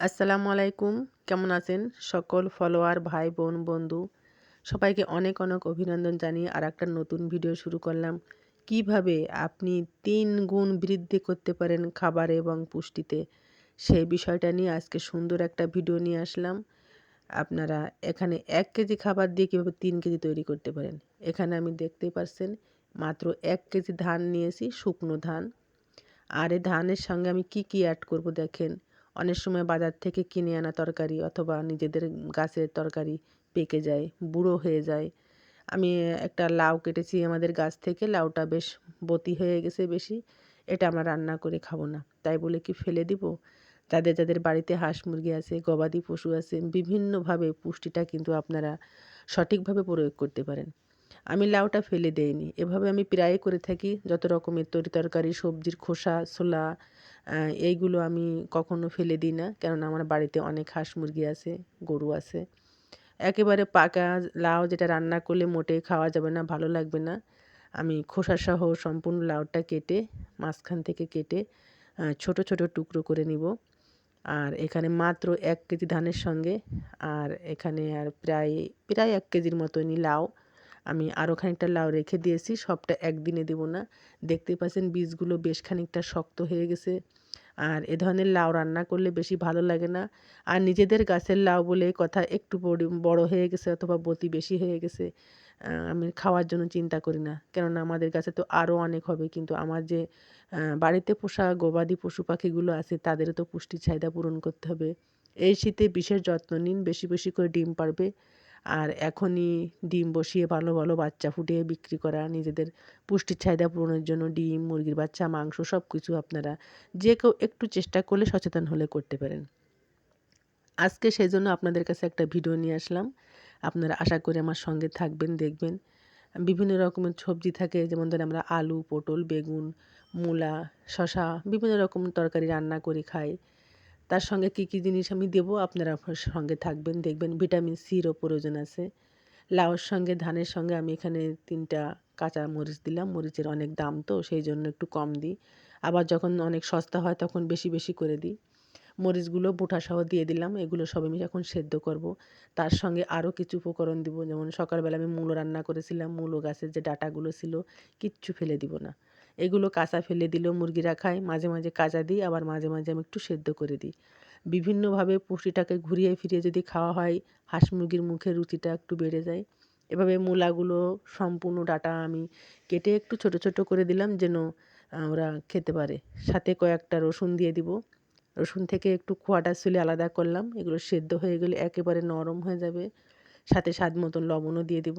আসসালামু আলাইকুম। কেমন আছেন? সকল ফলোয়ার, ভাই, বোন, বন্ধু, সবাইকে অনেক অনেক অভিনন্দন জানিয়ে আর একটা নতুন ভিডিও শুরু করলাম। কীভাবে আপনি তিন গুণ বৃদ্ধি করতে পারেন খাবার এবং পুষ্টিতে? সেই বিষয়টা নিয়ে আজকে সুন্দর একটা ভিডিও নিয়ে আসলাম। আপনারা এখানে এক কেজি খাবার দিয়ে কীভাবে তিন কেজি তৈরি করতে পারেন? এখানে আমি দেখতেই পারছেন, মাত্র এক কেজি ধান নিয়েছি, শুকনো ধান। আর এই ধানের সঙ্গে আমি কি কি অ্যাড করব দেখেন। অনেক সময় বাজার থেকে কিনে আনা তরকারি অথবা নিজেদের গাছের তরকারি পেকে যায়, বুড়ো হয়ে যায়। আমি একটা লাউ কেটেছি আমাদের গাছ থেকে, লাউটা বেশ বতি হয়ে গেছে বেশি, এটা আমরা রান্না করে খাব না। তাই বলে কি ফেলে দিব? যাদের যাদের বাড়িতে হাঁস মুরগি আছে, গবাদি পশু আছে, বিভিন্নভাবে পুষ্টিটা কিন্তু আপনারা সঠিকভাবে প্রয়োগ করতে পারেন। আমি লাউটা ফেলে দেইনি। এভাবে আমি প্রায় করে থাকি। যত রকমের তরি তরকারি সবজির খোসা, ছোলা এইগুলো আমি কখনো ফেলে দিই না। কেননা আমার বাড়িতে অনেক হাঁস মুরগি আছে, গরু আছে। একেবারে পাকা লাউ যেটা রান্না করলে মোটেই খাওয়া যাবে না, ভালো লাগবে না। আমি খোসাসহ সম্পূর্ণ লাউটা কেটে, মাঝখান থেকে কেটে ছোট ছোট টুকরো করে নিব। আর এখানে মাত্র এক কেজি ধানের সঙ্গে, আর এখানে আর প্রায় প্রায় এক কেজির মতনই লাউ। আমি আরও খানিকটা লাউ রেখে দিয়েছি, সবটা একদিনে দেবো না। দেখতে পাচ্ছেন বীজগুলো বেশ খানিকটা শক্ত হয়ে গেছে। আর এ ধরনের লাউ রান্না করলে বেশি ভালো লাগে না। আর নিজেদের গাছের লাউ বলে কথা একটু বড় হয়ে গেছে অথবা বতি বেশি হয়ে গেছে আমি খাওয়ার জন্য চিন্তা করি না। কেননা আমাদের কাছে তো আরও অনেক হবে, কিন্তু আমার যে বাড়িতে পোষা গবাদি পশু পাখিগুলো আছে, তাদেরও তো পুষ্টির চাহিদা পূরণ করতে হবে। এই শীতে বিশেষ যত্ন নিন, বেশি বেশি করে ডিম পারবে আর এখনই ডিম বসিয়ে ভালো ভালো বাচ্চা ফুটিয়ে বিক্রি করা, নিজেদের পুষ্টির চাহিদা পূরণের জন্য ডিম, মুরগির বাচ্চা, মাংস সব কিছু আপনারা যে কেউ একটু চেষ্টা করলে সচেতন হলে করতে পারেন। আজকে সেই জন্য আপনাদের কাছে একটা ভিডিও নিয়ে আসলাম। আপনারা আশা করি আমার সঙ্গে থাকবেন, দেখবেন। বিভিন্ন রকমের সবজি থাকে, যেমন ধরেন আমরা আলু, পটল, বেগুন, মূলা শশা বিভিন্ন রকম তরকারি রান্না করে খাই। তার সঙ্গে কী কী জিনিস আমি দেবো? আপনারা সঙ্গে থাকবেন, দেখবেন। ভিটামিন সিরও প্রয়োজন আছে। লাউর সঙ্গে, ধানের সঙ্গে আমি এখানে তিনটা কাঁচা মরিচ দিলাম। মরিচের অনেক দাম তো, সেই জন্য একটু কম দিই। আবার যখন অনেক সস্তা হয়, তখন বেশি বেশি করে দিই। মরিচগুলো বোটাসহ দিয়ে দিলাম। এগুলো সব আমি এখন সেদ্ধ করব। তার সঙ্গে আরও কিছু উপকরণ দিব। যেমন সকালবেলা আমি মূলো রান্না করেছিলাম। মূলো গাছের যে ডাটাগুলো ছিল, কিচ্ছু ফেলে দিব না। এগুলো কাঁচা ফেলে দিলেও মুরগিরা খায়। মাঝে মাঝে কাঁচা দিই, আবার মাঝে মাঝে আমি একটু সেদ্ধ করে দিই। বিভিন্নভাবে পুষ্টিটাকে ঘুরিয়ে ফিরিয়ে যদি খাওয়া হয়, হাঁস মুরগির মুখে রুচিটা একটু বেড়ে যায়। এভাবে মূলাগুলো সম্পূর্ণ ডাটা আমি কেটে একটু ছোট ছোট করে দিলাম যেন ওরা খেতে পারে। সাথে কয়েকটা রসুন দিয়ে দিব। রসুন থেকে একটু খোয়াটা ছুলে আলাদা করলাম। এগুলো সেদ্ধ হয়ে গেলে একেবারে নরম হয়ে যাবে। সাথে স্বাদ মতন লবণও দিয়ে দিব।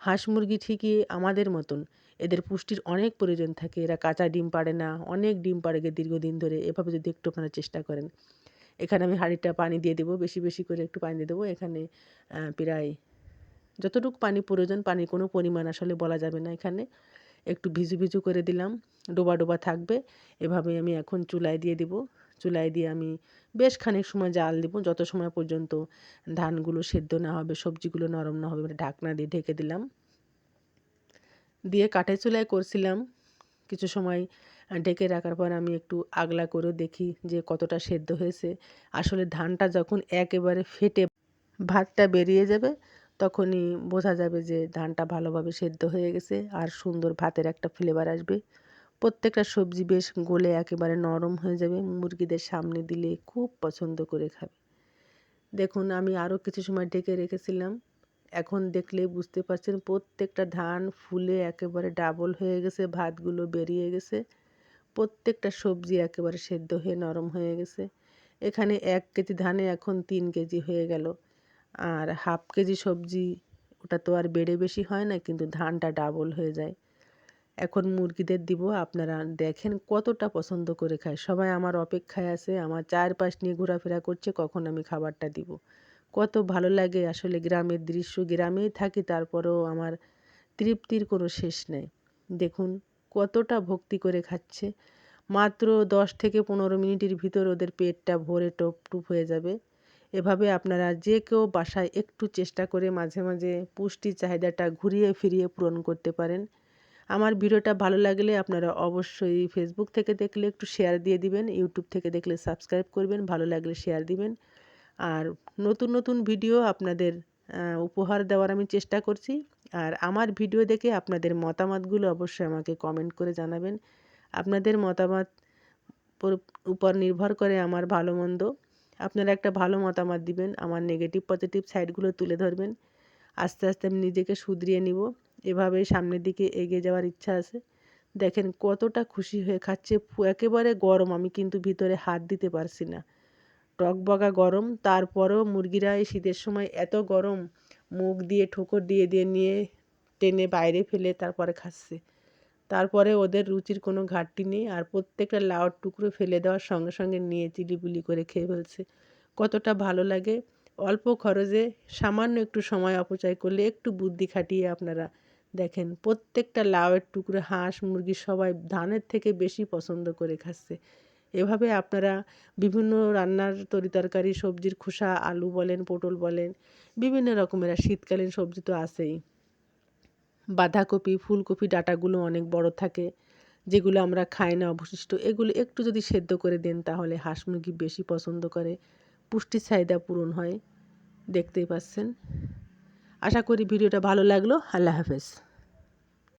হাঁস মুরগি ঠিকই আমাদের মতন। এদের পুষ্টির অনেক প্রয়োজন থাকে। এরা কাঁচা ডিম পাড়ে না, অনেক ডিম পাড়ে গিয়ে দীর্ঘদিন ধরে। এভাবে যদি একটু আপনারা চেষ্টা করেন। এখানে আমি হাঁড়িটা পানি দিয়ে দেবো, বেশি বেশি করে একটু পানি দিয়ে দেবো। এখানে প্রায় যতটুকু পানি প্রয়োজন, পানির কোনো পরিমাণ আসলে বলা যাবে না এখানে। একটু ভিজু ভিজু করে দিলাম। ডোবা ডোবা থাকবে। এভাবে আমি এখন চুলায় দিয়ে দিব। চুলায় দিয়ে আমি বেশ খানিক সময় জাল দিব। যত সময় পর্যন্ত ধানগুলো সেদ্ধ না হবে, সবজিগুলো নরম না হবে ঢাকনা দিয়ে ঢেকে দিলাম। দিয়ে কাঠের চুলায় করছিলাম। কিছু সময় ঢেকে রাখার পর আমি একটু আগলা করে দেখি যে কতটা সেদ্ধ হয়েছে। আসলে ধানটা যখন একেবারে ফেটে ভাতটা বেরিয়ে যাবে, তখনই বোঝা যাবে যে ধানটা ভালোভাবে সেদ্ধ হয়ে গেছে আর সুন্দর ভাতের একটা ফ্লেভার আসবে। প্রত্যেকটা সবজি বেশ গলে একেবারে নরম হয়ে যাবে। মুরগিদের সামনে দিলে খুব পছন্দ করে খাবে। দেখুন, আমি আরও কিছু সময় ঢেকে রেখেছিলাম। এখন দেখলে বুঝতে পারছেন প্রত্যেকটা ধান ফুলে একেবারে ডাবল হয়ে গেছে, ভাতগুলো বেরিয়ে গেছে। প্রত্যেকটা সবজি একেবারে সেদ্ধ হয়ে নরম হয়ে গেছে। এখানে এক কেজি ধানে এখন তিন কেজি হয়ে গেল। আর হাফ কেজি সবজি, ওটা তো আর বেড়ে বেশি হয় না, কিন্তু ধানটা ডাবল হয়ে যায়। এখন মুরগিদের দিব। আপনারা দেখেন কতটা পছন্দ করে খায়। সবাই আমার অপেক্ষায় আছে, আমার চারপাশ নিয়ে ঘোরাফেরা করছে, কখন আমি খাবারটা দিব। কত ভালো লাগে আসলে গ্রামের দৃশ্য, গ্রামেই থাকি, তারপরেও আমার তৃপ্তির কোনো শেষ নেই। দেখুন কতটা ভক্তি করে খাচ্ছে। মাত্র দশ থেকে পনেরো মিনিটের ভিতর ওদের পেটটা ভরে টপ টুপ হয়ে যাবে। এভাবে আপনারা যে কেউ বাসায় একটু চেষ্টা করে মাঝে মাঝে পুষ্টির চাহিদাটা ঘুরিয়ে ফিরিয়ে পূরণ করতে পারেন। আমার ভিডিওটা ভালো লাগলে আপনারা অবশ্যই ফেসবুক থেকে দেখলে একটু শেয়ার দিয়ে দিবেন ইউটিউব থেকে দেখলে সাবস্ক্রাইব করবেন, ভালো লাগলে শেয়ার দিবেন। আর নতুন নতুন ভিডিও আপনাদের উপহার দেওয়ার আমি চেষ্টা করছি। আর আমার ভিডিও দেখে আপনাদের মতামতগুলো অবশ্যই আমাকে কমেন্ট করে জানাবেন। আপনাদের মতামত উপর নির্ভর করে আমার ভালো, মন্দ। আপনারা একটা ভালো মতামত দিবেন, আমার নেগেটিভ পজিটিভ সাইডগুলো তুলে ধরবেন। আস্তে আস্তে আমি নিজেকে শুধরিয়ে নিব। এভাবেই সামনের দিকে এগিয়ে যাওয়ার ইচ্ছা আছে। দেখেন কতটা খুশি হয়ে খাচ্ছে একেবারে গরম, আমি কিন্তু ভিতরে হাত দিতে পারছি না। টকবগা গরম, তারপরেও মুরগিরা এই শীতের সময় এত গরম, মুখ দিয়ে ঠোকর দিয়ে দিয়ে নিয়ে টেনে বাইরে ফেলে তারপরে খাচ্ছে। তারপরে ওদের রুচির কোনো ঘাটতি নেই, আর প্রত্যেকটা লাউর টুকরো ফেলে দেওয়ার সঙ্গে সঙ্গে নিয়ে চিলিপুলি করে খেয়ে ফেলছে। কতটা ভালো লাগে। অল্প খরচে সামান্য একটু সময় অপচয় করলে একটু বুদ্ধি খাটিয়ে আপনারা দেখেন, প্রত্যেকটা লাউয়ের টুকরো হাঁস, মুরগি সবাই ধানের থেকে বেশি পছন্দ করে খাচ্ছে। এভাবে আপনারা বিভিন্ন রান্নার তরিতরকারি সবজির খোসা, আলু বলেন, পটল বলেন, বিভিন্ন রকমের শীতকালীন সবজি তো আছেই। বাঁধাকপি, ফুলকপি, ডাঁটাগুলো অনেক বড় থাকে, যেগুলো আমরা খাই না অবশিষ্ট। এগুলো একটু যদি সেদ্ধ করে দেন তাহলে হাঁস মুরগি বেশি পছন্দ করে। পুষ্টির চাহিদা পূরণ হয়, দেখতেই পাচ্ছেন। আশা করি ভিডিওটা ভালো লাগল। আল্লাহ হাফেজ।